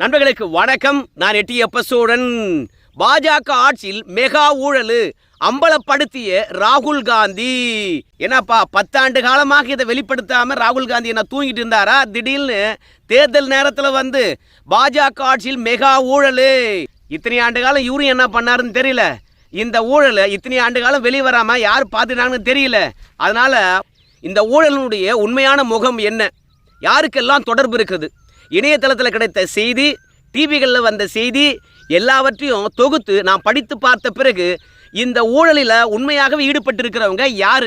நண்பர்களுக்கு வணக்கம். நான் எட்டியப்ப சோழன் பாஜக ஆட்சியில் மெகா ஊழல் அம்பலப்படுத்திய ராகுல் காந்தி. என்னப்பா பத்தாண்டு காலமாக இதை வெளிப்படுத்தாம ராகுல் காந்தி என்ன தூங்கிட்டு இருந்தாரா? திடீர்னு தேர்தல் நேரத்தில் வந்து பாஜக ஆட்சியில் மெகா ஊழல். இத்தனை ஆண்டு காலம் இவரும் என்ன பண்ணாருன்னு தெரியல. இந்த ஊழலை இத்தனை ஆண்டு காலம் வெளியே யார் பார்த்துட்டாங்கன்னு தெரியல. அதனால இந்த ஊழலினுடைய உண்மையான முகம் என்ன? யாருக்கெல்லாம் தொடர்பு இருக்குது? இணையதளத்தில் கிடைத்த செய்தி டிவிகளில் வந்த செய்தி எல்லாவற்றையும் தொகுத்து நான் படித்து பார்த்த பிறகு இந்த ஊழலில் உண்மையாகவே ஈடுபட்டிருக்கிறவங்க யார்?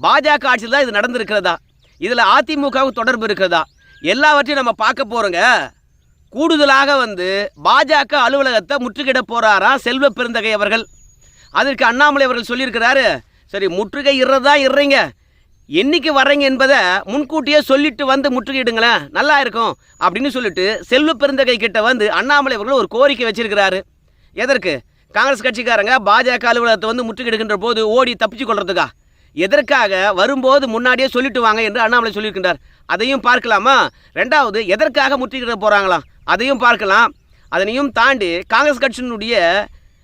பாஜக ஆட்சியில் தான் இது நடந்திருக்கிறதா? இதில் அதிமுகவுக்கு தொடர்பு இருக்கிறதா? எல்லாவற்றையும் நம்ம பார்க்க போகிறோங்க கூடுதலாக வந்து பாஜக அலுவலகத்தை முற்றுகையிட போகிறாரா செல்வ பெருந்தகை அவர்கள்? அதற்கு அண்ணாமலை அவர்கள் சொல்லியிருக்கிறாரு. சரி முற்றுகை இறதா இறீங்க என்னைக்கு வர்றீங்க என்பதை முன்கூட்டியே சொல்லிட்டு வந்து முற்றுகையிடுங்களேன். நல்லா இருக்கும் அப்படின்னு சொல்லிட்டு செல்வ பெருந்தகை கிட்ட வந்து அண்ணாமலை அவர்கள் ஒரு கோரிக்கை வச்சிருக்கிறாரு. எதற்கு? காங்கிரஸ் கட்சிக்காரங்க பாஜக அலுவலகத்தை வந்து முற்றுகையிடுகின்ற போது ஓடி தப்பிச்சு கொள்றதுக்கா? எதற்காக வரும்போது முன்னாடியே சொல்லிட்டு வாங்க என்று அண்ணாமலை சொல்லியிருக்கின்றார். அதையும் பார்க்கலாமா? ரெண்டாவது எதற்காக முற்றுகையிட போகிறாங்களாம் அதையும் பார்க்கலாம். அதனையும் தாண்டி காங்கிரஸ் கட்சியினுடைய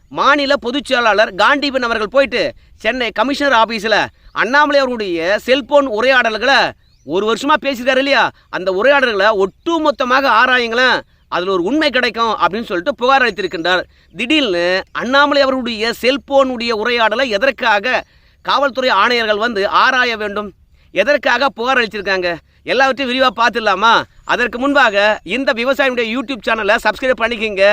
மாநில பொதுச் செயலாளர் காண்டீபன் அவர்கள் போயிட்டு சென்னை கமிஷனர் ஆஃபீஸில் அண்ணாமலை அவர்களுடைய செல்போன் உரையாடல்களை ஒரு வருஷமாக பேசியிருக்காரு இல்லையா? அந்த உரையாடல்களை ஒட்டுமொத்தமாக ஆராயுங்களேன். அதில் ஒரு உண்மை கிடைக்கும் அப்படின்னு சொல்லிட்டு புகார் அளித்திருக்கின்றார். திடீர்னு அண்ணாமலை அவருடைய செல்போனுடைய உரையாடலை எதற்காக காவல்துறை ஆணையர்கள் வந்து ஆராய வேண்டும்? எதற்காக புகார் அளிச்சிருக்காங்க? எல்லாவற்றையும் விரிவாக பார்த்துடலாமா? அதற்கு முன்பாக இந்த விவசாயியுடைய யூடியூப் சேனலை சப்ஸ்கிரைப் பண்ணிக்கிங்க.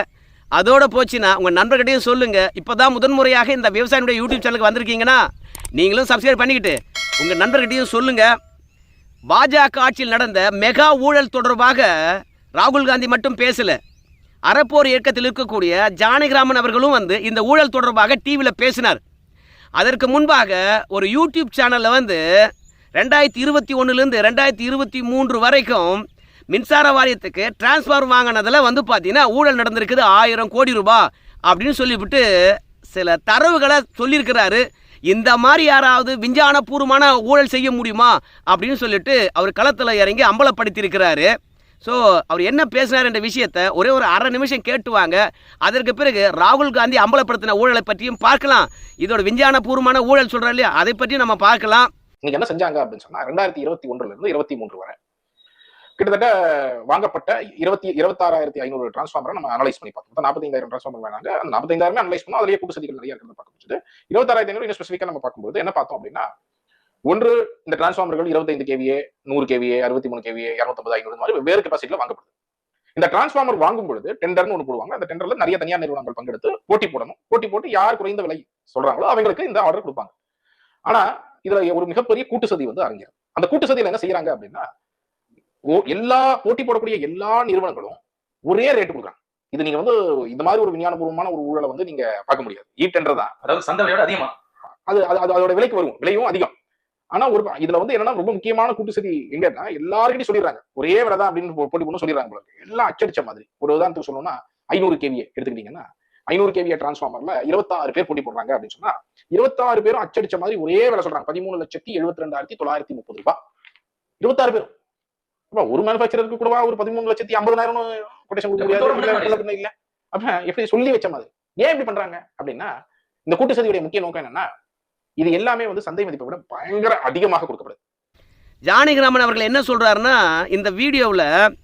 அதோட போச்சுன்னா உங்கள் நண்பர்கிட்டையும் சொல்லுங்கள் இப்போ தான் முதன்முறையாக இந்த விவசாயினுடைய யூடியூப் சேனலுக்கு வந்திருக்கீங்கன்னா நீங்களும் சப்ஸ்கிரைப் பண்ணிக்கிட்டு உங்கள் நண்பர்கிட்டையும் சொல்லுங்கள் பாஜக ஆட்சியில் நடந்த மெகா ஊழல் தொடர்பாக ராகுல் காந்தி மட்டும் பேசல. அறப்போர் இயக்கத்தில் இருக்கக்கூடிய ஜானகிராமன் அவர்களும் வந்து இந்த ஊழல் தொடர்பாக டிவியில் பேசினார். அதற்கு முன்பாக ஒரு யூடியூப் சேனலில் வந்து ரெண்டாயிரத்தி இருபத்தி ஒன்றுலேருந்து ரெண்டாயிரத்தி இருபத்தி மூன்று வரைக்கும் மின்சார வாரியத்துக்கு டிரான்ஸ்ஃபார் வாங்கினதில் வந்து பார்த்தீங்கன்னா ஊழல் நடந்திருக்குது ஆயிரம் கோடி ரூபாய் அப்படின்னு சொல்லிவிட்டு சில தரவுகளை சொல்லியிருக்கிறாரு. இந்த மாதிரி யாராவது விஞ்ஞானபூர்வமான ஊழல் செய்ய முடியுமா அப்படின்னு சொல்லிட்டு அவர் களத்தில் இறங்கி அம்பலப்படுத்தியிருக்கிறாரு. ஸோ அவர் என்ன பேசினார் என்ற விஷயத்தை ஒரே ஒரு அரை நிமிஷம் கேட்டுவாங்க அதற்கு பிறகு ராகுல் காந்தி அம்பலப்படுத்தின ஊழலை பற்றியும் பார்க்கலாம். இதோட விஞ்ஞானபூர்வமான ஊழல் சொல்கிறார் இல்லையா? அதை பற்றியும் நம்ம பார்க்கலாம். இன்னைக்கு என்ன செஞ்சாங்க அப்படின்னு சொன்னா ரெண்டாயிரத்தி இருபத்தி ஒன்றுல இருந்து இருபத்தி மூன்று வரை கிட்டத்தட்ட வாங்கப்பட்ட இருபத்தி இருபத்தாறாயிரத்தி ஐநூறு டிரான்ஸ்ஃபார்மரை நம்ம அனலைஸ் பண்ணி பார்த்தோம். நாற்பத்தைந்தாயிரம் டிரான்ஸ்ஃபார்மர் வேணாங்க. அந்த நாற்பத்தைந்தாயிரமே அனலைஸ் பண்ணோம். அதிலேயே கூட்டு சதிகள் நிறைய இருக்கிறத பார்க்க முடிச்சது இருபத்தாறாயிரத்தி ஐநூறு இன்னும் ஸ்பெசிஃபிக்காக நம்ம பார்க்கும்போது என்ன பார்த்தோம் அப்படின்னா ஒன்று இந்த டிரான்ஸ்ஃபார்மர்கள் இருபத்தைந்து கேவிஏ நூறு கேவிஏ அறுபத்தி மூணு கேவிஏ இரநூத்தம்பது ஐநூறு மாதிரி வெவ்வேறு கெப்பாசிட்டியில் வாங்கப்படுது. இந்த டிரான்ஸ்ஃபார்மர் வாங்கும் பொழுது டெண்டர்னு ஒன்று போடுவாங்க. அந்த டெண்டர்ல நிறைய தனியார் நிறுவனங்கள் பங்கெடுத்து போட்டி போடணும். போட்டி போட்டு யார் குறைந்த விலை சொல்றாங்களோ அவங்களுக்கு இந்த ஆர்டர் கொடுப்பாங்க. ஆனா இதுல ஒரு மிகப்பெரிய கூட்டு சதி வந்து அரங்கிறது அந்த கூட்டு சதியில என்ன செய்யறாங்க அப்படின்னா எல்லா போட்டி போடக்கூடிய எல்லா நிறுவனங்களும் ஒரே ரேட் கொடுக்குறாங்க. இது நீங்க வந்து இந்த மாதிரி ஒரு விஞ்ஞானபூர்வமான ஒரு ஊழலை வந்து நீங்க பார்க்க முடியாது. ஈ டெண்டர் தான். அதாவது சந்தை விலையோட அதிகமா. அது அது அது அதோட விலைக்கு வரும். விலையும் அதிகம். ஆனா ஒரு இதுல வந்து என்னன்னா ரொம்ப முக்கியமான கூட்டு சதி எங்கன்னா எல்லாருக்கிட்டையும் சொல்லிடுறாங்க. ஒரே விலை தான் அப்படின்னு போட்டி போட்டு சொல்லிடுறாங்க. எல்லாம் அச்சடிச்ச மாதிரி. ஒரு உதாரணத்துக்கு சொல்லணும்னா ஐநூறு கேவியை எடுத்துக்கிட்டீங்கன்னா ஐநூறு கேவிய டிரான்ஸ்ஃபார்மர்ல இருபத்தாறு பேர் போட்டி போடுறாங்க அப்படின்னு சொன்னா இருபத்தாறு பேரும் அச்சடிச்ச மாதிரி ஒரே விலை சொல்றாங்க. பதிமூணு லட்சத்தி எழுபத்தி ரெண்டாயிரத்தி தொள்ளாயிரத்தி முப்பது ரூபாய். இருபத்தாறு பேரும். ஒரு மேனுஃபேக்சருக்கு கூடவா ஒரு பதிமூணு லட்சத்தி ஐம்பதாயிரம் கொட்டேஷன் கொடுக்க முடியாது? இல்ல. அப்ப எப்படி சொல்லி வச்ச மாதிரி? ஏன் இப்படி பண்றாங்க? அப்படின்னா இந்த கூட்டு சதியுடைய முக்கிய நோக்கம் என்னன்னா இது எல்லாமே வந்து சந்தை மதிப்பை விட பயங்கர அதிகமாக கொடுக்கப்படுது. ஜானகிராமன் அவர்கள் என்ன சொல்கிறாருன்னா இந்த வீடியோவில்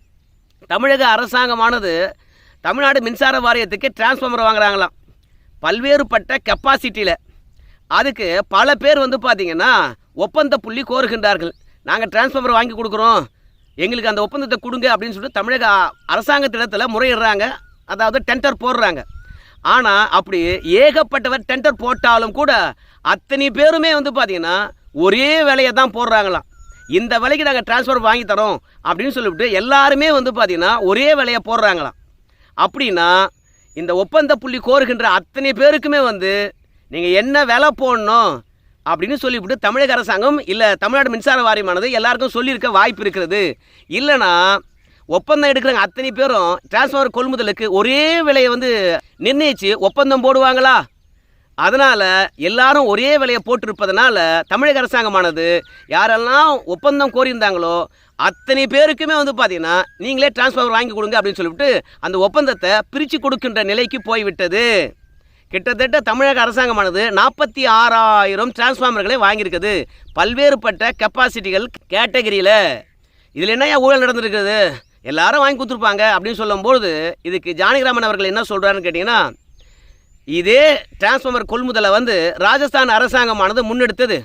தமிழக அரசாங்கமானது தமிழ்நாடு மின்சார வாரியத்துக்கு டிரான்ஸ்ஃபார்மர் வாங்குறாங்களாம். பல்வேறுபட்ட கெப்பாசிட்டியில் அதுக்கு பல பேர் வந்து பார்த்தீங்கன்னா ஒப்பந்த புள்ளி கோருகின்றார்கள். நாங்கள் டிரான்ஸ்ஃபார்மர் வாங்கி கொடுக்குறோம். எங்களுக்கு அந்த ஒப்பந்தத்தை கொடுங்க அப்படின்னு சொல்லிட்டு தமிழக அரசாங்கத்திடத்தில் முறையிடுறாங்க. அதாவது டெண்டர் போடுறாங்க. ஆனால் அப்படி ஏகப்பட்டவர் டெண்டர் போட்டாலும் கூட அத்தனை பேருமே வந்து பார்த்தீங்கன்னா ஒரே விலையை தான் போடுறாங்களாம். இந்த விலைக்கு நாங்கள் டிரான்ஸ்ஃபர் வாங்கி தரோம் அப்படின்னு சொல்லிவிட்டு எல்லாருமே வந்து பார்த்தீங்கன்னா ஒரே விலையை போடுறாங்களாம். அப்படின்னா இந்த ஒப்பந்த புள்ளி கோருகின்ற அத்தனை பேருக்குமே வந்து நீங்கள் என்ன விலை போடணும்? அப்படின்னு சொல்லிவிட்டு தமிழக அரசாங்கம் இல்லை தமிழ்நாடு மின்சார வாரியமானது எல்லாருக்கும் சொல்லியிருக்க வாய்ப்பு இருக்கிறது. இல்லைன்னா ஒப்பந்தம் எடுக்கிறாங்க அத்தனை பேரும் டிரான்ஸ்ஃபார்மர் கொள்முதலுக்கு ஒரே விலையை வந்து நிர்ணயித்து ஒப்பந்தம் போடுவாங்களா? அதனால் எல்லாரும் ஒரே விலையை போட்டிருப்பதனால தமிழக அரசாங்கமானது யாரெல்லாம் ஒப்பந்தம் கோரியிருந்தாங்களோ அத்தனை பேருக்குமே வந்து பார்த்தீங்கன்னா நீங்களே டிரான்ஸ்ஃபார்மர் வாங்கி கொடுங்க அப்படின்னு சொல்லிவிட்டு அந்த ஒப்பந்தத்தை பிரித்து கொடுக்கின்ற நிலைக்கு போய்விட்டது. கிட்டத்தட்ட தமிழக அரசாங்கமானது நாற்பத்தி ஆறாயிரம் டிரான்ஸ்ஃபார்மர்களை வாங்கியிருக்குது. பல்வேறுபட்ட கெப்பாசிட்டிகள் கேட்டகரியில் இதில் என்னையா ஊழல் நடந்திருக்குது? எல்லாரும் வாங்கி கொடுத்துருப்பாங்க அப்படின்னு சொல்லும்போது இதுக்கு ஜானகிராமன் அவர்கள் என்ன சொல்கிறாருன்னு கேட்டிங்கன்னா இதே டிரான்ஸ்ஃபார்மர் கொள்முதலை வந்து ராஜஸ்தான் அரசாங்கமானது முன்னெடுத்தது.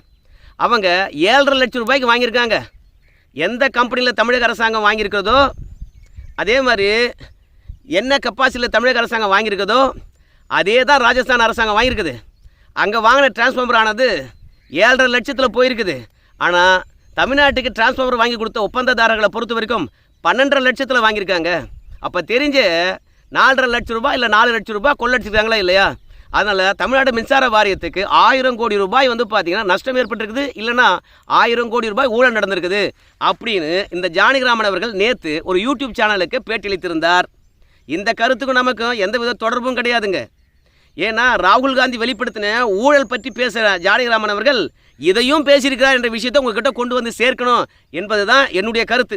அவங்க ஏழரை லட்சம் ரூபாய்க்கு வாங்கியிருக்காங்க. எந்த கம்பெனியில் தமிழக அரசாங்கம் வாங்கியிருக்கிறதோ அதே மாதிரி என்ன கெப்பாசிட்டியில் தமிழக அரசாங்கம் வாங்கியிருக்குதோ அதே தான் ராஜஸ்தான் அரசாங்கம் வாங்கியிருக்குது. அங்கே வாங்கின டிரான்ஸ்ஃபார்மர் ஆனது ஏழரை லட்சத்தில் போயிருக்குது. ஆனால் தமிழ்நாட்டுக்கு டிரான்ஸ்ஃபார்மர் வாங்கி கொடுத்த ஒப்பந்ததாரர்களை பொறுத்த வரைக்கும் பன்னெண்டரை லட்சத்தில் வாங்கியிருக்காங்க. அப்போ தெரிஞ்சு நாலரை லட்ச ரூபாய் இல்லை நாலு லட்ச ரூபாய் கொள்ளடிச்சிருக்காங்களா இல்லையா? அதனால் தமிழ்நாடு மின்சார வாரியத்துக்கு ஆயிரம் கோடி ரூபாய் வந்து பார்த்தீங்கன்னா நஷ்டம் ஏற்பட்டிருக்குது. இல்லைன்னா ஆயிரம் கோடி ரூபாய் ஊழல் நடந்திருக்குது. அப்படின்னு இந்த ஜானகிராமன் அவர்கள் நேற்று ஒரு யூடியூப் சேனலுக்கு பேட்டியளித்திருந்தார் இந்த கருத்துக்கும் நமக்கும் எந்தவித தொடர்பும் கிடையாதுங்க. ஏன்னா ராகுல் காந்தி வெளிப்படுத்தின ஊழல் பற்றி பேசுகிற ஜானகிராமன் அவர்கள் இதையும் பேசியிருக்கிறார் என்ற விஷயத்தை உங்ககிட்ட கொண்டு வந்து சேர்க்கணும் என்பது தான் என்னுடைய கருத்து.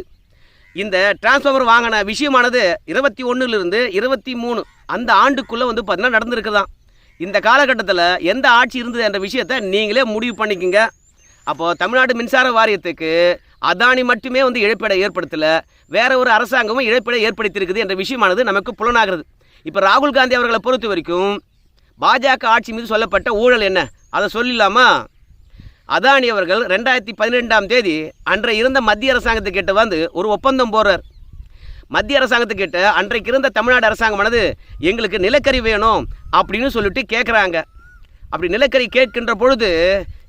இந்த டிரான்ஸ்ஃபார்மர் வாங்கின விஷயமானது இருபத்தி ஒன்றுலேருந்து இருபத்தி மூணு அந்த ஆண்டுக்குள்ளே வந்து பார்த்தீங்கன்னா நடந்திருக்குதான். இந்த காலகட்டத்தில் எந்த ஆட்சி இருந்தது என்ற விஷயத்தை நீங்களே முடிவு பண்ணிக்கோங்க. அப்போது தமிழ்நாடு மின்சார வாரியத்துக்கு அதானி மட்டுமே வந்து இழப்பீடை ஏற்படுத்தலை வேற ஒரு அரசாங்கமும் இழப்பீடை ஏற்படுத்தியிருக்குது என்ற விஷயமானது நமக்கு புலனாகிறது. இப்போ ராகுல் காந்தி அவர்களை பொறுத்த வரைக்கும் பாஜக ஆட்சி மீது சொல்லப்பட்ட ஊழல் என்ன? அதை சொல்லிடலாமா? அதானி அவர்கள் ரெண்டாயிரத்தி பதினெண்டாம் தேதி அன்றைய இருந்த மத்திய அரசாங்கத்துக்கிட்ட வந்து ஒரு ஒப்பந்தம் போடுறார். மத்திய அரசாங்கத்துக்கிட்ட அன்றைக்கு இருந்த தமிழ்நாடு அரசாங்கமானது எங்களுக்கு நிலக்கரி வேணும் அப்படின்னு சொல்லிட்டு கேட்குறாங்க அப்படி நிலக்கரி கேட்கின்ற பொழுது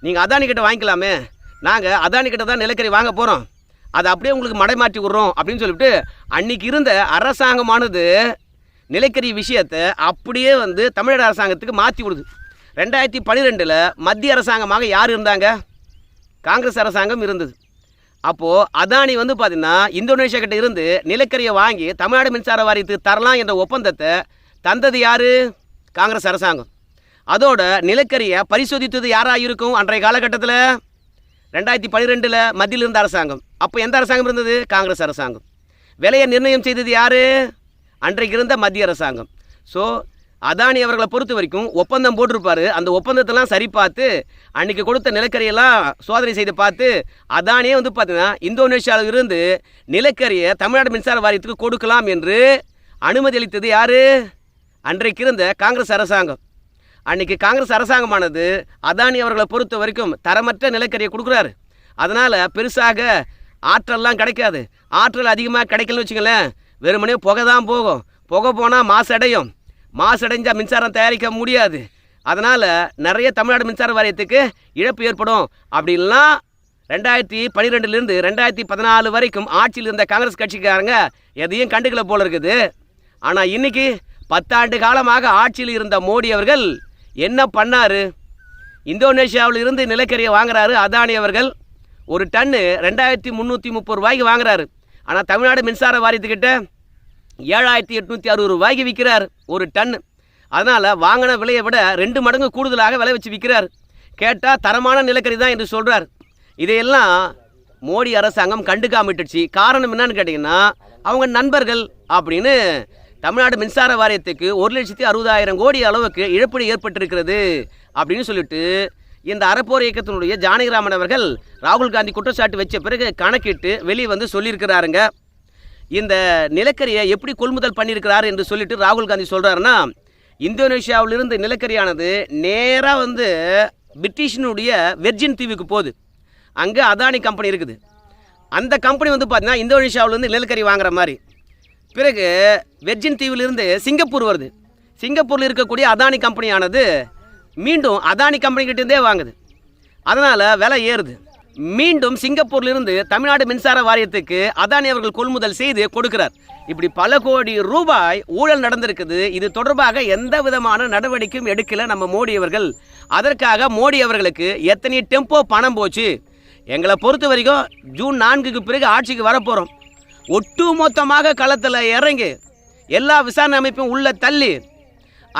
நீங்கள் அதானி கிட்ட வாங்கிக்கலாமே. நாங்கள் அதானி கிட்ட தான் நிலக்கரி வாங்க போகிறோம் அதை அப்படியே உங்களுக்கு மடைமாற்றி விட்றோம் அப்படின்னு சொல்லிட்டு அன்றைக்கி இருந்த அரசாங்கமானது நிலக்கரி விஷயத்தை அப்படியே வந்து தமிழக அரசாங்கத்துக்கு மாற்றி விடுது. ரெண்டாயிரத்தி பன்னிரெண்டில் மத்திய அரசாங்கமாக யார் இருந்தாங்க? காங்கிரஸ் அரசாங்கம் இருந்தது. அப்போது அதானி வந்து பார்த்திங்கன்னா இந்தோனேஷியா கிட்ட இருந்து நிலக்கரியை வாங்கி தமிழ்நாடு மின்சார வாரியத்துக்கு தரலாம் என்ற ஒப்பந்தத்தை தந்தது யார்? காங்கிரஸ் அரசாங்கம். அதோட நிலக்கரியை பரிசோதித்தது யாராக இருக்கும் அன்றைய காலகட்டத்தில்? ரெண்டாயிரத்தி பன்னிரெண்டில் மத்தியில் இருந்த அரசாங்கம். அப்போ எந்த அரசாங்கம் இருந்தது? காங்கிரஸ் அரசாங்கம். விலையை நிர்ணயம் செய்தது யார்? அன்றைக்கு இருந்த மத்திய அரசாங்கம். ஸோ அதானி அவர்களை பொறுத்த வரைக்கும் ஒப்பந்தம் போட்டிருப்பாரு. அந்த ஒப்பந்தத்தெல்லாம் சரி பார்த்து அன்னைக்கு கொடுத்த நிலக்கரியெல்லாம் சோதனை செய்து பார்த்து அதானியே வந்து பார்த்தீங்கன்னா இந்தோனேஷியாவில் இருந்து நிலக்கரியை தமிழ்நாடு மின்சார வாரியத்துக்கு கொடுக்கலாம் என்று அனுமதி அளித்தது யார்? அன்றைக்கு இருந்த காங்கிரஸ் அரசாங்கம். அன்னைக்கு காங்கிரஸ் அரசாங்கமானது அதானி அவர்களை பொறுத்த வரைக்கும் தரமற்ற நிலக்கரியை கொடுக்குறாரு. அதனால் பெருசாக ஆற்றல்லாம் கிடைக்காது. ஆற்றல் அதிகமாக கிடைக்கலன்னு வச்சுங்களேன் வெறுமனே புகை தான் போகும். புகை போனால் மாசடையும் மாசடைஞ்சால் மின்சாரம் தயாரிக்க முடியாது. அதனால் நிறைய தமிழ்நாடு மின்சார வாரியத்துக்கு இழப்பு ஏற்படும். அப்படின்லாம் ரெண்டாயிரத்தி பன்னிரெண்டுலேருந்து ரெண்டாயிரத்தி பதினாலு வரைக்கும் ஆட்சியில் இருந்த காங்கிரஸ் கட்சிக்காரங்க எதையும் கண்டுக்கல போல இருக்குது. ஆனால் இன்னைக்கு பத்தாண்டு காலமாக ஆட்சியில் இருந்த மோடி அவர்கள் என்ன பண்ணாரு? இந்தோனேஷியாவில் இருந்து நிலக்கரியை வாங்குறாரு. அதானி அவர்கள் ஒரு டன்னு ரெண்டாயிரத்தி முந்நூற்றி முப்பது ரூபாய்க்கு வாங்குறாரு. ஆனால் தமிழ்நாடு மின்சார வாரியத்துக்கிட்ட ஏழாயிரத்தி எட்நூற்றி அறுபது ரூபாய்க்கு விற்கிறார் ஒரு டன். அதனால் வாங்கின விலையை விட ரெண்டு மடங்கு கூடுதலாக விலை வச்சு விற்கிறார் கேட்டால் தரமான நிலக்கரி தான் என்று சொல்கிறார் இதையெல்லாம் மோடி அரசாங்கம் கண்டுக்காமட்டுச்சு. காரணம் என்னன்னு கேட்டிங்கன்னா அவங்க நண்பர்கள் அப்படின்னு தமிழ்நாடு மின்சார வாரியத்துக்கு ஒரு லட்சத்தி அறுபதாயிரம் கோடி அளவுக்கு இழப்பீடு ஏற்பட்டிருக்கிறது அப்படின்னு சொல்லிட்டு இந்த அறப்போர் இயக்கத்தினுடைய ஜானகிராமன் அவர்கள் ராகுல் காந்தி குற்றச்சாட்டு வச்ச பிறகு கணக்கிட்டு வெளியே வந்து சொல்லியிருக்கிறாருங்க. இந்த நிலக்கரியை எப்படி கொள்முதல் பண்ணியிருக்கிறார் என்று சொல்லிட்டு ராகுல் காந்தி சொல்கிறாருன்னா இந்தோனேஷியாவிலிருந்து நிலக்கரியானது நேராக வந்து பிரிட்டிஷினுடைய வெர்ஜின் தீவுக்கு போகுது. அங்கே அதானி கம்பெனி இருக்குது. அந்த கம்பெனி வந்து பார்த்தீங்கன்னா இந்தோனேஷியாவிலேருந்து நிலக்கரி வாங்குற மாதிரி. பிறகு வெர்ஜின் தீவிலிருந்து சிங்கப்பூர் வருது. சிங்கப்பூரில் இருக்கக்கூடிய அதானி கம்பெனியானது மீண்டும் அதானி கம்பெனிக்கிட்டேருந்தே வாங்குது. அதனால் விலை ஏறுது. மீண்டும் சிங்கப்பூர்லேருந்து தமிழ்நாடு மின்சார வாரியத்துக்கு அதானி அவர்கள் கொள்முதல் செய்து கொடுக்கிறார். இப்படி பல கோடி ரூபாய் ஊழல் நடந்திருக்குது. இது தொடர்பாக எந்த விதமான நடவடிக்கையும் எடுக்கல நம்ம மோடி அவர்கள். அதற்காக மோடி அவர்களுக்கு எத்தனை டெம்போ பணம் போச்சு? எங்களை பொறுத்த வரைக்கும் ஜூன் நான்குக்கு பிறகு ஆட்சிக்கு வரப்போகிறோம் ஒட்டுமொத்தமாக களத்தில் இறங்கி எல்லா விசாரணை அமைப்பும் உள்ள தள்ளி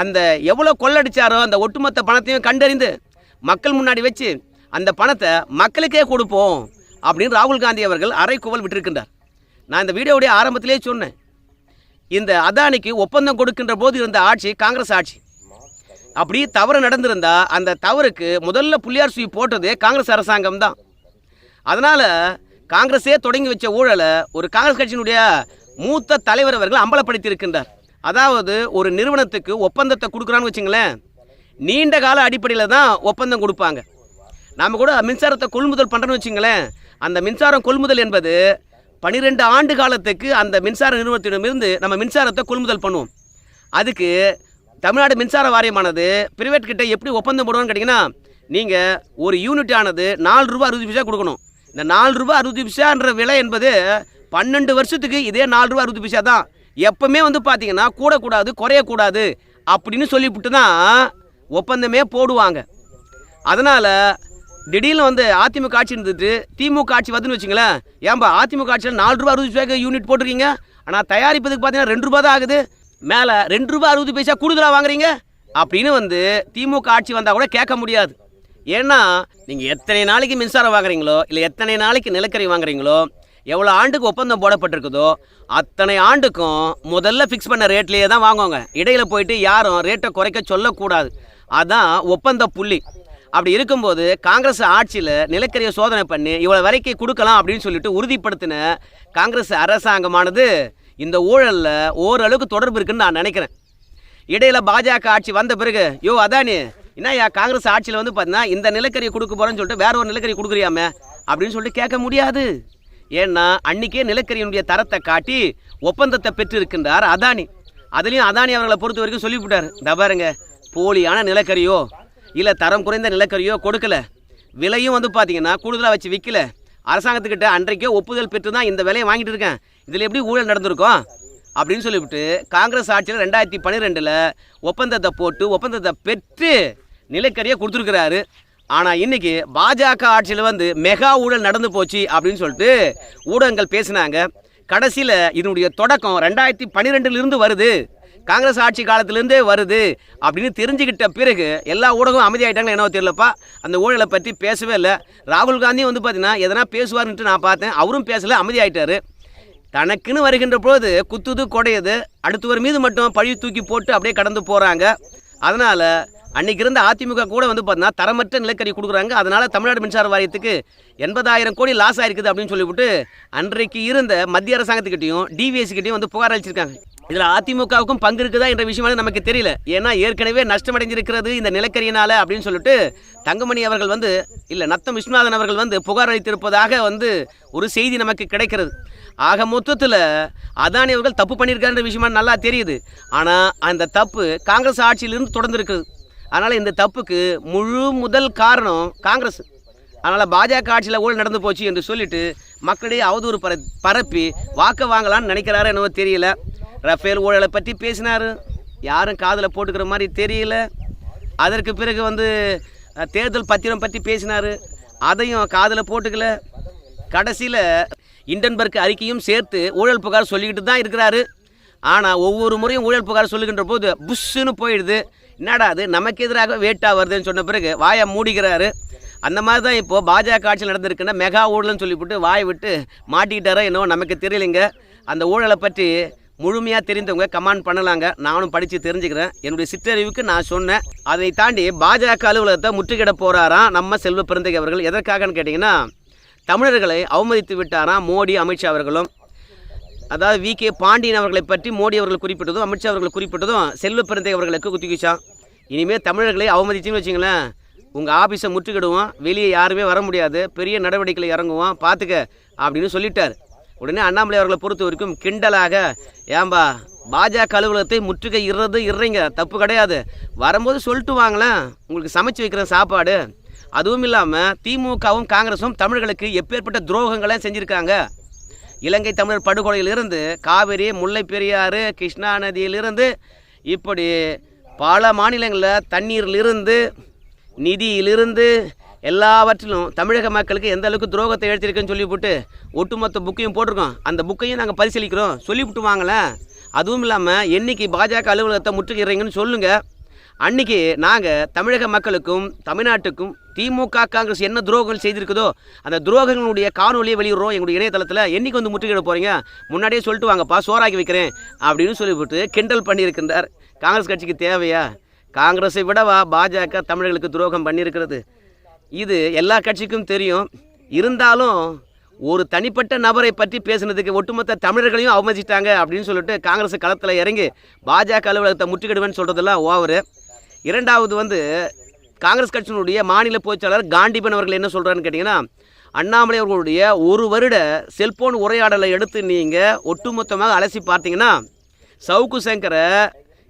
அந்த எவ்வளோ கொள்ளடிச்சாரோ அந்த ஒட்டுமொத்த பணத்தையும் கண்டறிந்து மக்கள் முன்னாடி வச்சு அந்த பணத்தை மக்களுக்கே கொடுப்போம் அப்படின்னு ராகுல் காந்தி அவர்கள் அரைக்குவல் விட்டிருக்கின்றார். நான் இந்த வீடியோவுடைய ஆரம்பத்திலே சொன்னேன். இந்த அதானிக்கு ஒப்பந்தம் கொடுக்கின்ற போது இருந்த ஆட்சி காங்கிரஸ் ஆட்சி. அப்படி தவறு நடந்திருந்தா அந்த தவறுக்கு முதல்ல புள்ளியார் சுவி போட்டது காங்கிரஸ் அரசாங்கம் தான். அதனால் காங்கிரஸே தொடங்கி வச்ச ஊழலை ஒரு காங்கிரஸ் கட்சியினுடைய மூத்த தலைவர் அவர்கள் அம்பலப்படுத்தி இருக்கின்றார் அதாவது ஒரு நிறுவனத்துக்கு ஒப்பந்தத்தை கொடுக்குறான்னு வச்சுங்களேன் நீண்ட கால அடிப்படையில் தான் ஒப்பந்தம் கொடுப்பாங்க. நாம் கூட மின்சாரத்தை கொள்முதல் பண்ணுறோன்னு வச்சுங்களேன் அந்த மின்சாரம் கொள்முதல் என்பது பன்னிரெண்டு ஆண்டு காலத்துக்கு அந்த மின்சார நிறுவனத்திடமிருந்து நம்ம மின்சாரத்தை கொள்முதல் பண்ணுவோம். அதுக்கு தமிழ்நாடு மின்சார வாரியமானது பிரைவேட் கிட்ட எப்படி ஒப்பந்தம் போடுவோம்னு கேட்டிங்கன்னா நீங்கள் ஒரு யூனிட் ஆனது நாலு ரூபா அறுபது பைசா கொடுக்கணும். இந்த நாலு ரூபா அறுபது பைசான்ற விலை என்பது பன்னெண்டு வருஷத்துக்கு இதே நாலு ரூபா அறுபது பைசா தான். எப்பவுமே வந்து பார்த்தீங்கன்னா கூடக்கூடாது குறையக்கூடாது அப்படின்னு சொல்லிவிட்டு தான் ஒப்பந்தமே போடுவாங்க. அதனால் திடீர்னு வந்து அதிமுக ஆட்சி இருந்துட்டு திமுக ஆட்சி வந்துன்னு வச்சுங்களேன் ஏன்பா அதிமுக ஆட்சியில் நாலு ரூபா அறுபது பைசாக்கு யூனிட் போட்டிருக்கீங்க? ஆனால் தயாரிப்பதுக்கு பார்த்தீங்கன்னா ரெண்டு ரூபா தான் ஆகுது. மேலே ரெண்டு ரூபா அறுபது பைசா கூடுதலாக வாங்குறீங்க? அப்படின்னு வந்து திமுக ஆட்சி வந்தால் கூட கேட்க முடியாது. ஏன்னா நீங்கள் எத்தனை நாளைக்கு மின்சாரம் வாங்குறீங்களோ இல்லை எத்தனை நாளைக்கு நிலக்கரி வாங்குறீங்களோ எவ்வளோ ஆண்டுக்கு ஒப்பந்தம் போடப்பட்டிருக்குதோ அத்தனை ஆண்டுக்கும் முதல்ல ஃபிக்ஸ் பண்ண ரேட்லேயே தான் வாங்குவாங்க. இடையில் போயிட்டு யாரும் ரேட்டை குறைக்க சொல்லக்கூடாது. அதான் ஒப்பந்த புள்ளி. அப்படி இருக்கும்போது காங்கிரஸ் ஆட்சியில் நிலக்கரியை சோதனை பண்ணி இவ்வளோ வரைக்கும் கொடுக்கலாம் அப்படின்னு சொல்லிட்டு உறுதிப்படுத்தின காங்கிரஸ் அரசாங்கமானது இந்த ஊழலில் ஓரளவுக்கு தொடர்பு இருக்குன்னு நான் நினைக்கிறேன். இடையில் பாஜக ஆட்சி வந்த பிறகு யோ அதானி என்னையா காங்கிரஸ் ஆட்சியில் வந்து பார்த்தீங்கன்னா இந்த நிலக்கரியை கொடுக்க போகிறேன்னு சொல்லிட்டு வேற ஒரு நிலக்கரி கொடுக்குறியாமே? அப்படின்னு சொல்லிட்டு கேட்க முடியாது. ஏன்னா அன்னைக்கே நிலக்கரியினுடைய தரத்தை காட்டி ஒப்பந்தத்தை பெற்றிருக்கின்றார் அதானி. அதுலேயும் அதானி அவர்களை பொறுத்த வரைக்கும் சொல்லிவிட்டார். இந்த பாருங்க போலியான நிலக்கரியோ இல்லை தரம் குறைந்த நிலக்கரியோ கொடுக்கல. விலையும் வந்து பார்த்தீங்கன்னா கூடுதலாக வச்சு விற்கல அரசாங்கத்துக்கிட்ட அன்றைக்கே ஒப்புதல் பெற்று தான் இந்த விலையை வாங்கிட்டு இருக்கேன். இதில் எப்படி ஊழல் நடந்திருக்கும்? அப்படின்னு சொல்லிவிட்டு காங்கிரஸ் ஆட்சியில் ரெண்டாயிரத்தி பன்னிரெண்டில் ஒப்பந்தத்தை போட்டு ஒப்பந்தத்தை பெற்று நிலக்கரியை கொடுத்துருக்கிறாரு. ஆனால் இன்னைக்கு பாஜக ஆட்சியில் வந்து மெகா ஊழல் நடந்து போச்சு அப்படின்னு சொல்லிட்டு ஊடகங்கள் பேசினாங்க. கடைசியில் இதனுடைய தொடக்கம் ரெண்டாயிரத்தி பன்னிரெண்டுலேருந்து வருது. காங்கிரஸ் ஆட்சி காலத்திலேருந்தே வருது அப்படின்னு தெரிஞ்சுக்கிட்ட பிறகு எல்லா ஊடகம் அமைதியாயிட்டாங்களோ என்னவோ தெரியலப்பா. அந்த ஊழலை பற்றி பேசவே இல்லை. ராகுல் காந்தியும் வந்து பார்த்தீங்கன்னா எதனா பேசுவார்ன்ட்டு நான் பார்த்தேன். அவரும் பேசல அமைதியாயிட்டாரு. தனக்குன்னு வருகின்ற பொழுது குத்துது கொடையுது. அடுத்தவர் மீது மட்டும் பழி தூக்கி போட்டு அப்படியே கடந்து போகிறாங்க அதனால் அன்னைக்கு இருந்த அதிமுக கூட வந்து பார்த்தீங்கன்னா தரமற்ற நிலக்கரி கொடுக்குறாங்க. அதனால் தமிழ்நாடு மின்சார வாரியத்துக்கு எண்பதாயிரம் கோடி லாஸ் ஆயிருக்குது அப்படின்னு சொல்லிவிட்டு அன்றைக்கு இருந்த மத்திய அரசாங்கத்துக்கிட்டையும் டிவிஎஸ்கிட்டையும் வந்து புகார் அளிச்சிருக்காங்க. இதில் அதிமுகவுக்கும் பங்கு இருக்குதா என்ற விஷயம் நமக்கு தெரியல. ஏன்னா ஏற்கனவே நஷ்டமடைஞ்சிருக்கிறது இந்த நிலக்கரியினால் அப்படின்னு சொல்லிட்டு தங்கமணி அவர்கள் வந்து இல்லை நத்தம் விஸ்வநாதன் அவர்கள் வந்து புகார் அளித்திருப்பதாக வந்து ஒரு செய்தி நமக்கு கிடைக்கிறது. ஆக மொத்தத்தில் அதானி அவர்கள் தப்பு பண்ணியிருக்காருன்ற விஷயமா நல்லா தெரியுது. ஆனால் அந்த தப்பு காங்கிரஸ் ஆட்சியிலிருந்து தொடர்ந்துருக்குது அதனால் இந்த தப்புக்கு முழு முதல் காரணம் காங்கிரஸ். அதனால் பாஜக ஆட்சியில் ஊழல் நடந்து போச்சு என்று சொல்லிட்டு மக்களிடையே அவதூறு பர பரப்பி வாக்கு வாங்கலாம்னு நினைக்கிறாரு என்னவோ தெரியல. ரஃபேல் ஊழலை பற்றி பேசினார். யாரும் காதில் போட்டுக்கிற மாதிரி தெரியல. அதற்கு பிறகு வந்து தேர்தல் பத்திரம் பற்றி பேசினார். அதையும் காதில் போட்டுக்கல. கடைசியில் இண்டன்பர்க் அறிக்கையும் சேர்த்து ஊழல் புகார் சொல்லிக்கிட்டு தான் இருக்கிறாரு. ஆனால் ஒவ்வொரு முறையும் ஊழல் புகார் சொல்லுகின்ற போது புஷ்ஷுன்னு போயிடுது. என்னடா அது? நமக்கு எதிராக வேட்டா வருதுன்னு சொன்ன பிறகு வாயை மூடிக்கிறாரு. அந்த மாதிரி தான் இப்போது பாஜக ஆட்சி நடந்திருக்குன்னா மெகா ஊழல்னு சொல்லிவிட்டு வாயை விட்டு மாட்டிக்கிட்டாரோ என்னவோ நமக்கு தெரியலைங்க. அந்த ஊழலை பற்றி முழுமையாக தெரிந்தவங்க கமெண்ட் பண்ணலாங்க. நானும் படித்து தெரிஞ்சுக்கிறேன். என்னுடைய சிற்றறிவுக்கு நான் சொன்னேன். அதை தாண்டி பாஜக அலுவலகத்தை முற்றுகிட போகிறாராம் நம்ம செல்வ பிறந்தகை அவர்கள். எதற்காகன்னு கேட்டிங்கன்னா தமிழர்களை அவமதித்து விட்டாராம் மோடி அமித்ஷா அவர்களும். அதாவது வி கே பாண்டியன் அவர்களை பற்றி மோடி அவர்கள் குறிப்பிட்டதும் அமித்ஷா அவர்கள் குறிப்பிட்டதும் செல்வ பிறந்தை அவர்களுக்கு குத்திக்கிச்சான் இனிமேல் தமிழர்களை அவமதிச்சுன்னு வச்சிங்களேன் உங்கள் ஆஃபீஸை முற்றுகிடுவோம் வெளியே யாருமே வர முடியாது பெரிய நடவடிக்கையில் இறங்குவோம் பார்த்துக்க அப்படின்னு சொல்லிட்டார். உடனே அண்ணாமலை அவர்களை பொறுத்த வரைக்கும் கிண்டலாக ஏம்பா பாஜக அலுவலகத்தை முற்றுகை இறது இறங்க தப்பு கிடையாது. வரும்போது சொல்லிட்டு வாங்களேன் உங்களுக்கு சமைச்சு வைக்கிற சாப்பாடு. அதுவும் இல்லாமல் திமுகவும் காங்கிரஸும் தமிழர்களுக்கு எப்பேற்பட்ட துரோகங்களை செஞ்சுருக்காங்க. இலங்கை தமிழர் படுகொலையிலிருந்து காவிரி முல்லை பெரியாறு கிருஷ்ணா நதியிலிருந்து இப்படி பல மாநிலங்களில் தண்ணீரிலிருந்து நிதியிலிருந்து எல்லாவற்றிலும் தமிழக மக்களுக்கு எந்த அளவுக்கு துரோகத்தை எழுத்திருக்குன்னு சொல்லிவிட்டு ஒட்டுமொத்த புக்கையும் போட்டிருக்கோம். அந்த புக்கையும் நாங்கள் பரிசீலிக்கிறோம். சொல்லிவிட்டு வாங்களேன். அதுவும் இல்லாமல் என்னைக்கு பாஜக அலுவலகத்தை முற்றுகிறீங்கன்னு சொல்லுங்கள் அன்னைக்கு நாங்கள் தமிழக மக்களுக்கும் தமிழ்நாட்டுக்கும் திமுக காங்கிரஸ் என்ன துரோகங்கள் செய்திருக்குதோ அந்த துரோகங்களுடைய காணொலியை வெளியிடுறோம். எங்களுடைய இணையதளத்தில் என்னைக்கு வந்து முற்றுகையிட போகிறீங்க முன்னாடியே சொல்லிட்டு வாங்கப்பா சோறாக்கி வைக்கிறேன் அப்படின்னு சொல்லிவிட்டு கிண்டல் பண்ணியிருக்கின்றார். காங்கிரஸ் கட்சிக்கு தேவையா? காங்கிரஸை விடவா? பாஜக தமிழர்களுக்கு துரோகம் பண்ணியிருக்கிறது. இது எல்லா கட்சிக்கும் தெரியும். இருந்தாலும் ஒரு தனிப்பட்ட நபரை பற்றி பேசுனதுக்கு ஒட்டுமொத்த தமிழர்களையும் அவமதிச்சிட்டாங்க அப்படின்னு சொல்லிட்டு காங்கிரஸ் களத்தில் இறங்கி பாஜக அலுவலகத்தை முற்றுகிடுவேன்னு சொல்கிறதெல்லாம் ஓவர். இரண்டாவது வந்து காங்கிரஸ் கட்சியினுடைய மாநில பொதுச்செயலாளர் காண்டிபன் அவர்கள் என்ன சொல்கிறான்னு கேட்டிங்கன்னா அண்ணாமலை அவர்களுடைய ஒரு வருட செல்போன் உரையாடலை எடுத்து நீங்கள் ஒட்டுமொத்தமாக அலசி பார்த்தீங்கன்னா சவுக்கு சங்கரை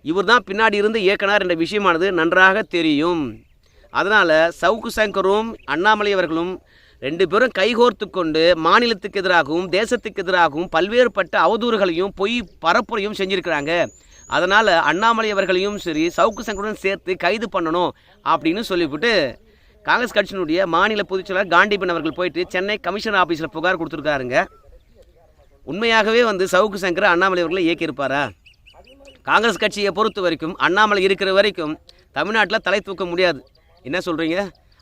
இவர் தான் பின்னாடி இருந்து இயக்குனார் என்ற விஷயமானது நன்றாக தெரியும். அதனால் சவுக்கு சங்கரும் அண்ணாமலை அவர்களும் ரெண்டு பேரும் கைகோர்த்து கொண்டு மாநிலத்துக்கு எதிராகவும் தேசத்துக்கு எதிராகவும் பல்வேறுபட்ட அவதூறுகளையும் பொய் பரப்புரையும் செஞ்சுருக்கிறாங்க. அதனால் அண்ணாமலை அவர்களையும் சரி சவுக்கு சங்கருடன் சேர்த்து கைது பண்ணணும் அப்படின்னு சொல்லிவிட்டு காங்கிரஸ் கட்சியினுடைய மாநில பொதுச்செயலாளர் காண்டிபன் அவர்கள் போயிட்டு சென்னை கமிஷனர் ஆஃபீஸில் புகார் கொடுத்துருக்காருங்க. உண்மையாகவே வந்து சவுக்கு சங்கர் அண்ணாமலை அவர்களை இயக்கியிருப்பாரா? காங்கிரஸ் கட்சியை பொறுத்த வரைக்கும் அண்ணாமலை இருக்கிற வரைக்கும் தமிழ்நாட்டில் தலை தூக்க முடியாது. என்ன சொல்கிறீங்க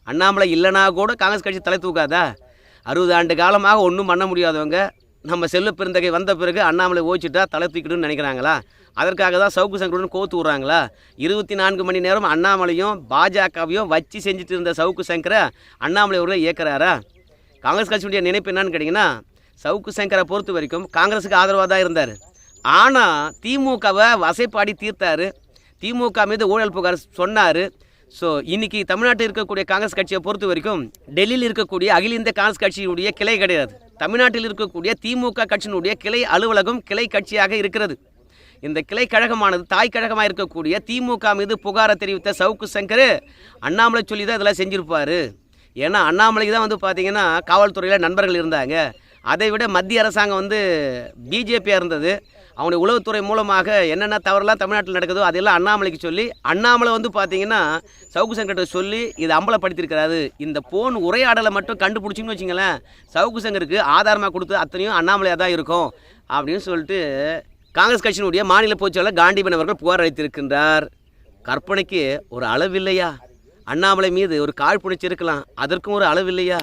அண்ணாமலை இல்லைனா கூட காங்கிரஸ் கட்சி தலை தூக்காதா? அறுபது ஆண்டு காலமாக ஒன்றும் பண்ண முடியாதவங்க. நம்ம செல்ல பெருந்தகை வந்த பிறகு அண்ணாமலை ஓச்சிட்டா தலை தூக்கிடுன்னு நினைக்கிறாங்களா? அதற்காக தான் சவுக்கு சங்கருடன் கோத்து விட்றாங்களா? இருபத்தி நான்கு மணி நேரம் அண்ணாமலையும் பாஜகவையும் வச்சு செஞ்சுட்டு இருந்த சவுக்கு சங்கரை அண்ணாமலை அவர்களை இயக்கிறாரா காங்கிரஸ் கட்சியுடைய நினைப்பு என்னன்னு கேட்டிங்கன்னா சவுக்கு சங்கரை பொறுத்த வரைக்கும் காங்கிரஸுக்கு ஆதரவாக தான் இருந்தார். ஆனால் திமுகவை வசைப்பாடி தீர்த்தார். திமுக மீது ஊழல் புகார் சொன்னார். ஸோ இன்றைக்கி தமிழ்நாட்டில் இருக்கக்கூடிய காங்கிரஸ் கட்சியை பொறுத்த வரைக்கும் டெல்லியில் இருக்கக்கூடிய அகில இந்திய காங்கிரஸ் கட்சியினுடைய கிளை கிடையாது. தமிழ்நாட்டில் இருக்கக்கூடிய திமுக கட்சியினுடைய கிளை அலுவலகம் கிளை கட்சியாக இருக்கிறது. இந்த கிளை கழகமானது தாய் கழகமாக இருக்கக்கூடிய திமுக மீது புகாரை தெரிவித்த சவுக்கு சங்கர் அண்ணாமலை சொல்லி தான் இதெல்லாம் செஞ்சுருப்பார். ஏன்னா அண்ணாமலைக்கு தான் வந்து பார்த்தீங்கன்னா காவல்துறையில் நண்பர்கள் இருந்தாங்க. அதை விட மத்திய அரசாங்கம் வந்து பிஜேபியாக இருந்தது. அவனுடைய உளவுத்துறை மூலமாக என்னென்ன தவறுலாம் தமிழ்நாட்டில் நடக்குதோ அதெல்லாம் அண்ணாமலைக்கு சொல்லி அண்ணாமலை வந்து பார்த்தீங்கன்னா சவுக்கு சங்கர்கிட்ட சொல்லி இதை அம்பலப்படுத்தியிருக்கிறாரு. இந்த போன் உரையாடலை மட்டும் கண்டுபிடிச்சிங்கன்னு வச்சிங்களேன் சவுக்கு சங்கருக்கு ஆதாரமாக கொடுத்து அத்தனையும் அண்ணாமலையாக தான் இருக்கும் அப்படின்னு சொல்லிட்டு காங்கிரஸ் கட்சியினுடைய மாநில பொதுச்செயலாளர் காந்திபன் அவர்கள் புகார் அளித்திருக்கின்றார். கற்பனைக்கு ஒரு அளவில்லையா? அண்ணாமலை மீது ஒரு காழ்ப்புணர்ச்சி இருக்கலாம். அதற்கும் ஒரு அளவில்லையா?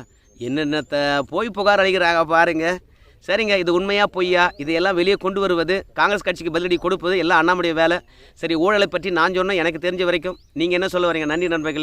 என்னென்னத்தை போய் புகார் அளிக்கிறாங்க பாருங்கள் சரிங்க இது உண்மையா பொய்யா? இதையெல்லாம் வெளியே கொண்டு வருவது காங்கிரஸ் கட்சிக்கு பதிலடி கொடுப்பது எல்லாம் அண்ணாமுடைய வேலை. சரி ஊழலை பற்றி நான் சொன்னேன் எனக்கு தெரிஞ்ச வரைக்கும். நீங்கள் என்ன சொல்ல வரீங்க? நன்றி நண்பர்களே.